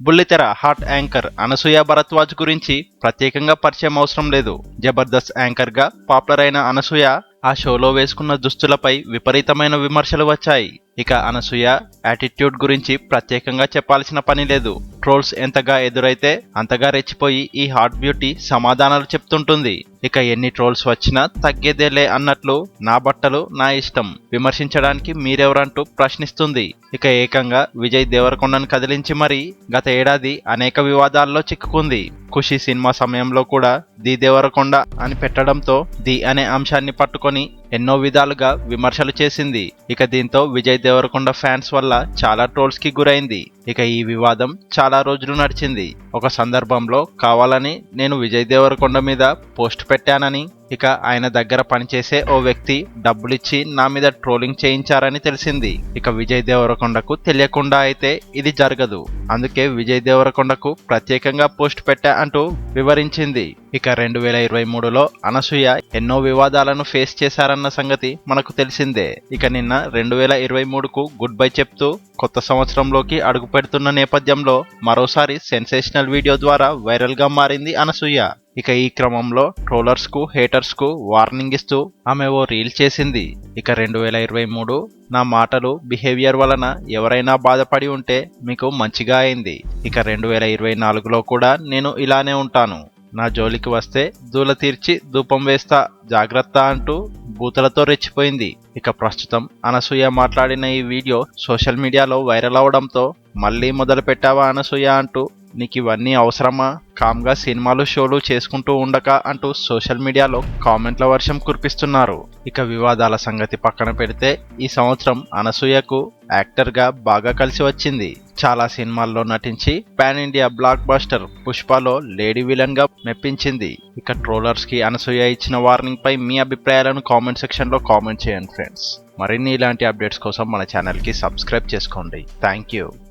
బుల్లితెర hot anchor Anasuya Bharadwaj గురించి ప్రత్యేకంగా పరిచయం అవసరం లేదు. జబర్దస్త్ యాంకర్గా పాపులర్ అయిన అనసూయ ఆ షోలో వేసుకున్న దుస్తులపై విపరీతమైన విమర్శలు వచ్చాయి. ఇక అనసూయ యాటిట్యూడ్ గురించి ప్రత్యేకంగా చెప్పాల్సిన పని లేదు. ట్రోల్స్ ఎంతగా ఎదురైతే అంతగా రెచ్చిపోయి ఈ హాట్ బ్యూటీ సమాధానాలు చెప్తుంటుంది. ఇక ఎన్ని ట్రోల్స్ వచ్చినా తగ్గేదేలే అన్నట్లు నా బట్టలు నా ఇష్టం. విమర్శించడానికి మీరెవరంటూ ప్రశ్నిస్తుంది. ఇక ఏకంగా విజయ్ దేవరకొండను కదిలించి మరీ గత ఏడాది అనేక వివాదాల్లో చిక్కుకుంది. ఖుషి సినిమా సమయంలో కూడా ది దేవరకొండ అని పెట్టడంతో ది అనే అంశాన్ని పట్టుకొని ఎన్నో విధాలుగా విమర్శలు చేసింది. ఇక దీంతో విజయ్ దేవరకొండ ఫ్యాన్స్ వల్ల చాలా ట్రోల్స్కి గురైంది. ఇక ఈ వివాదం చాలా రోజులు నడిచింది. ఒక సందర్భంలో కావాలని నేను విజయ్ దేవరకొండ మీద పోస్ట్ పెట్టానని ఇక ఆయన దగ్గర పనిచేసే ఓ వ్యక్తి డబ్బులిచ్చి నా మీద ట్రోలింగ్ చేయించారని తెలిసింది. ఇక విజయ్ దేవరకొండకు తెలియకుండా అయితే ఇది జరగదు. అందుకే విజయ్ దేవరకొండకు ప్రత్యేకంగా పోస్ట్ పెట్టా అంటూ వివరించింది. ఇక రెండు వేల ఇరవై మూడులో అనసూయ ఎన్నో వివాదాలను ఫేస్ చేశారన్న సంగతి మనకు తెలిసిందే. ఇక నిన్న రెండు వేల ఇరవై మూడుకు గుడ్ బై చెప్తూ కొత్త సంవత్సరంలోకి అడుగు పెడుతున్న నేపథ్యంలో మరోసారి సెన్సేషనల్ వీడియో ద్వారా వైరల్గా మారింది అనసూయ. ఇక ఈ క్రమంలో ట్రోలర్స్కు హేటర్స్కు వార్నింగ్ ఇస్తూ ఆమె ఓ రీల్ చేసింది. ఇక రెండు వేల ఇరవై మూడు నా మాటలు బిహేవియర్ వలన ఎవరైనా బాధపడి ఉంటే మీకు మంచిగా అయింది. ఇక రెండు వేల ఇరవై నాలుగులో కూడా నేను ఇలానే ఉంటాను. నా జోలికి వస్తే దూల తీర్చి ధూపం వేస్తా జాగ్రత్త అంటూ బూతులతో రెచ్చిపోయింది. ఇక ప్రస్తుతం అనసూయ మాట్లాడిన ఈ వీడియో సోషల్ మీడియాలో వైరల్ అవడంతో మళ్ళీ మొదలు పెట్టావా అనసూయ అంటూ నీకు ఇవన్నీ అవసరమా? కామ్గా సినిమాలు షోలు చేసుకుంటూ ఉండక అంటూ సోషల్ మీడియాలో కామెంట్ల వర్షం కురిపిస్తున్నారు. ఇక వివాదాల సంగతి పక్కన పెడితే ఈ సంవత్సరం అనసూయకు యాక్టర్గా బాగా కలిసి వచ్చింది. చాలా సినిమాల్లో నటించి పాన్ ఇండియా బ్లాక్ బస్టర్ పుష్పలో లేడీ విలన్గా మెప్పించింది. ఇక ట్రోలర్స్కి అనసూయ ఇచ్చిన వార్నింగ్ పై మీ అభిప్రాయాలను కామెంట్ సెక్షన్లో కామెంట్ చేయండి ఫ్రెండ్స్. మరిన్ని ఇలాంటి అప్డేట్స్ కోసం మన ఛానల్కి సబ్స్క్రైబ్ చేసుకోండి. Thank you